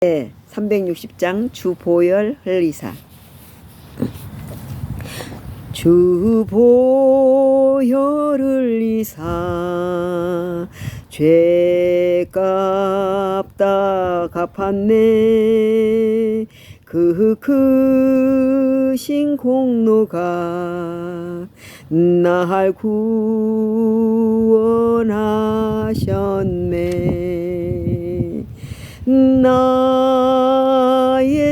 네, 360장 주보열 흘리사. 주보열 흘리사. 죄값 다 갚았네. 그 크신 공로가 날 구원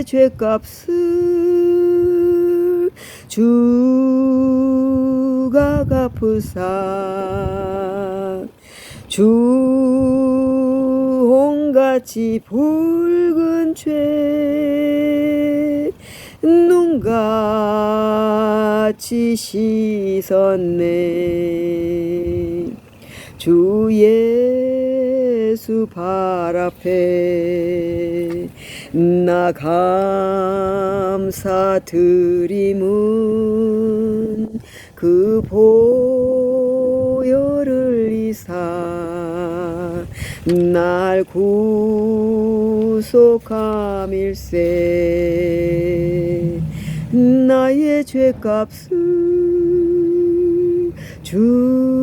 죄값을 주가 갚으사. 주 온같이 붉은 죄 눈같이 씻었네. 주 예수 발 앞에 나 감사드림은 그 보혈을 이사 날 구속함일세. 나의 죄값을 주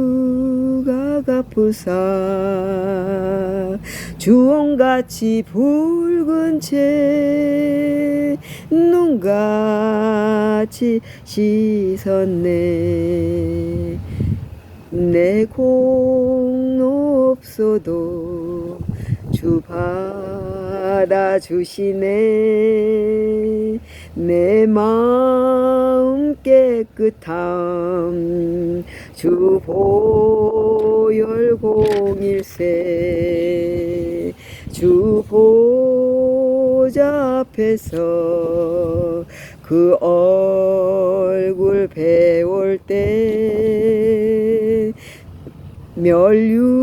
가 갚으사. 주홍같이 붉은 채 눈같이 씻었네. 내 없어도 주 받아주시네. 내 마음 깨끗함 주 보혈 공일세 주 보좌 앞에서 그 얼굴 배울 때 멸류관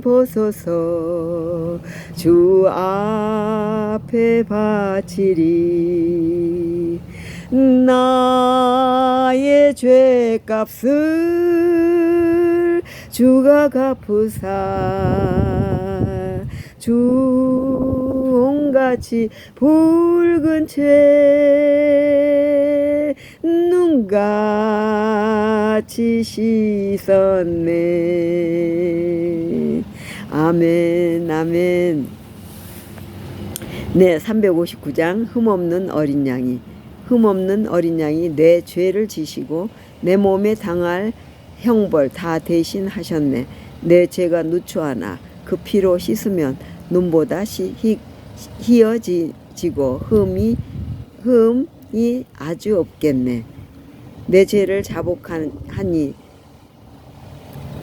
벗어서 주 앞에 바치리 나의 죄값을 주가 갚으사. 주 온같이 붉은 죄 눈같이 씻었네. 아멘 아멘. 네 359장 흠없는 어린 양이 흠없는 어린 양이 내 죄를 지시고 내 몸에 당할 형벌 다 대신하셨네 내 죄가 누추하나 그 피로 씻으면 눈보다 시, 희, 희어지고 흠이 흠이 아주 없겠네. 내 죄를 자복하니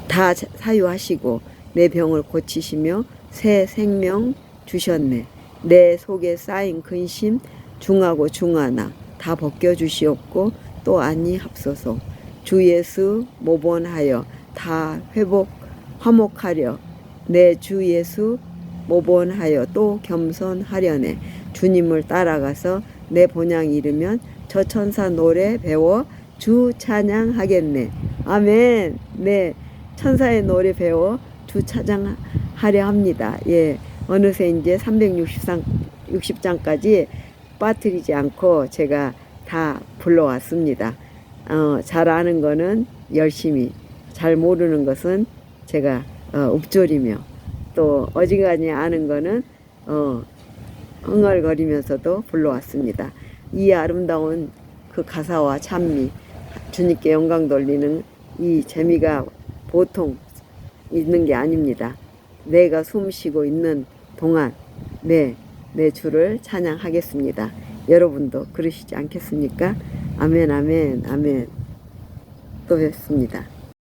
다 사유하시고 내 병을 고치시며 새 생명 주셨네. 내 속에 쌓인 근심 중하고 중하나 다 벗겨 주시옵고 또 아니 합소서. 주 예수 모본하여 다 회복 화목하려 내 주 예수 모본하여 또 겸손하려네. 주님을 따라가서 내 본향 이르면 저 천사 노래 배워 주 찬양하겠네. 아멘. 네 천사의 노래 배워 주 찬양하려 합니다. 예 어느새 이제 360장 60장까지 빠뜨리지 않고 제가 다 불러왔습니다 어, 잘 아는 거는 열심히 잘 모르는 것은 제가 어, 읊조리며 또 어지간히 아는 거는 어, 흥얼거리면서도 불러왔습니다. 이 아름다운 그 가사와 찬미 주님께 영광 돌리는 이 재미가 보통 있는 게 아닙니다. 내가 숨 쉬고 있는 동안 네, 내 주를 찬양하겠습니다. 여러분도 그러시지 않겠습니까? 아멘, 아멘, 아멘. 또 뵙습니다.